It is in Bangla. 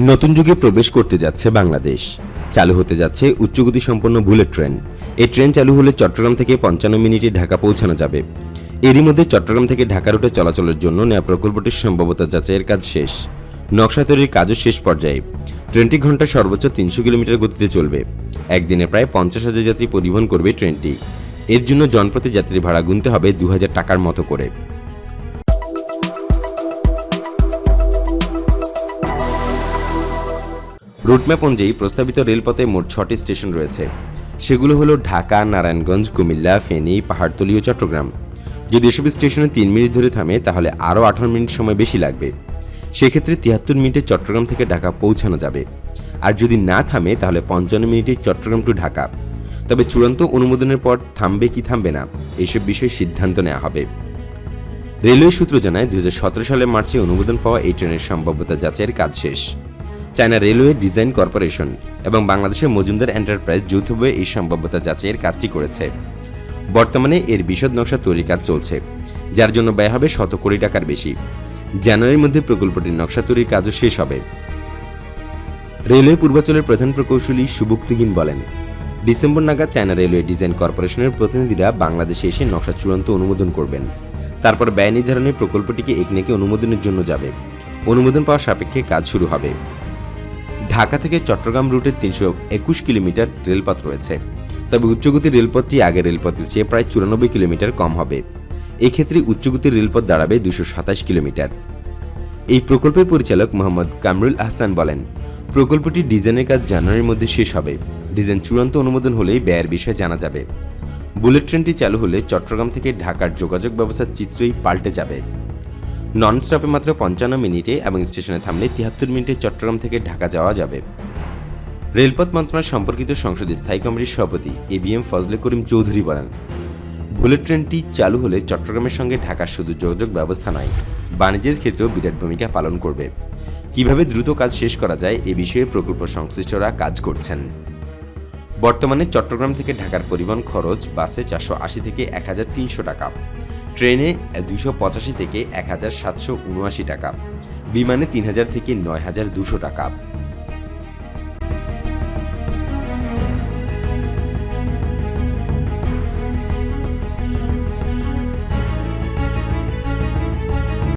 নতুন যুগে প্রবেশ করতে যাচ্ছে বাংলাদেশ। চালু হতে যাচ্ছে উচ্চগতি সম্পন্ন বুলেট ট্রেন। এই ট্রেন চালু হলে চট্টগ্রাম থেকে পঞ্চান্ন মিনিটে ঢাকা পৌঁছানো যাবে। এরই মধ্যে চট্টগ্রাম থেকে ঢাকা রুটে চলাচলের জন্য নেওয়া প্রকল্পটির সম্ভবতা যাচাইয়ের কাজ শেষ। নকশা তৈরির কাজও শেষ পর্যায়ে। ট্রেনটি ঘণ্টা সর্বোচ্চ তিনশো কিলোমিটার গতিতে চলবে। একদিনে প্রায় পঞ্চাশ হাজার যাত্রী পরিবহন করবে ট্রেনটি। এর জন্য জনপ্রতি যাত্রী ভাড়া গুনতে হবে দু হাজার টাকার মতো করে। রুটম্যাপ অনুযায়ী প্রস্তাবিত রেলপথে মোট ছটি স্টেশন রয়েছে। সেগুলো হলো ঢাকা, নারায়ণগঞ্জ, কুমিল্লা, ফেনী, পাহাড়তলি ও চট্টগ্রাম। যদি এসব স্টেশনে তিন মিনিট ধরে থামে, তাহলে আরও আঠারো মিনিট সময় বেশি লাগবে। সেক্ষেত্রে তিয়াত্তর মিনিটে চট্টগ্রাম থেকে ঢাকা পৌঁছানো যাবে। আর যদি না থামে, তাহলে পঞ্চান্ন মিনিটে চট্টগ্রাম টু ঢাকা। তবে চূড়ান্ত অনুমোদনের পর থামবে কি থামবে না এইসব বিষয়ে সিদ্ধান্ত নেওয়া হবে। রেলওয়ে সূত্র জানায় দু হাজার সতেরো সালের মার্চে অনুমোদন পাওয়া এই ট্রেনের সম্ভাব্যতা যাচাইয়ের কাজ শেষ। চায়না রেলওয়ে ডিজাইন কর্পোরেশন এবং বাংলাদেশের মজুমদার এন্টারপ্রাইজ যৌথভাবে এই সম্ভাব্যতা যাচাইয়ের কাজটি করেছে। বর্তমানে এর বিশদ নকশা তৈরির কাজ চলছে, যার জন্য ব্যয় হবে শত কোটি টাকার বেশি। জানুয়ারির মধ্যে প্রকল্পটির নকশা তৈরির কাজও শেষ হবে। রেলওয়ে পূর্বাঞ্চলের প্রধান প্রকৌশলী সুবুক্তিগিন বলেন, ডিসেম্বর নাগাদ চায়না রেলওয়ে ডিজাইন কর্পোরেশনের প্রতিনিধিরা বাংলাদেশে এসে নকশা চূড়ান্ত অনুমোদন করবেন। তারপর ব্যয় নির্ধারণে প্রকল্পটিকে একনেকে অনুমোদনের জন্য যাবে। অনুমোদন পাওয়া সাপেক্ষে কাজ শুরু হবে। ঢাকা থেকে চট্টগ্রাম রুটের তিনশো একুশ কিলোমিটার রেলপথ রয়েছে। তবে উচ্চগতির রেলপথটি আগের রেলপথের চেয়ে প্রায় চুরানব্বই কিলোমিটার কম হবে। এক্ষেত্রে উচ্চগতির রেলপথ দাঁড়াবে দুশো সাতাশ কিলোমিটার। এই প্রকল্পের পরিচালক মোহাম্মদ কামরুল আহসান বলেন, প্রকল্পটি ডিজাইনের কাজ জানুয়ারির মধ্যে শেষ হবে। ডিজাইন চূড়ান্ত অনুমোদন হলেই ব্যয়ের বিষয়ে জানা যাবে। বুলেট ট্রেনটি চালু হলে চট্টগ্রাম থেকে ঢাকার যোগাযোগ ব্যবস্থার চিত্রই পাল্টে যাবে। নন স্টপে মাত্র পঞ্চান্ন মিনিটে এবং স্টেশনে থামলে তিয়াত্তর মিনিটে চট্টগ্রাম থেকে ঢাকা যাওয়া যাবে। রেলপথ মন্ত্রণালয় সম্পর্কিত সংসদীয় স্থায়ী কমিটির সভাপতি A B M Fazle Karim Chowdhury বলেন, বুলেট ট্রেনটি চালু হলে চট্টগ্রামের সঙ্গে ঢাকার শুধু যোগাযোগ ব্যবস্থা নয়, বাণিজ্যের ক্ষেত্রেও বিরাট ভূমিকা পালন করবে। কীভাবে দ্রুত কাজ শেষ করা যায় এ বিষয়ে প্রকল্প সংশ্লিষ্টরা কাজ করছেন। বর্তমানে চট্টগ্রাম থেকে ঢাকার পরিবহন খরচ বাসে চারশো আশি থেকে এক হাজার তিনশো টাকা। ট্রেনে দুশো পঁচাশি থেকে এক হাজার সাতশো উনআশি টাকা, বিমানে তিন হাজার থেকে নয় হাজার দুশো টাকা।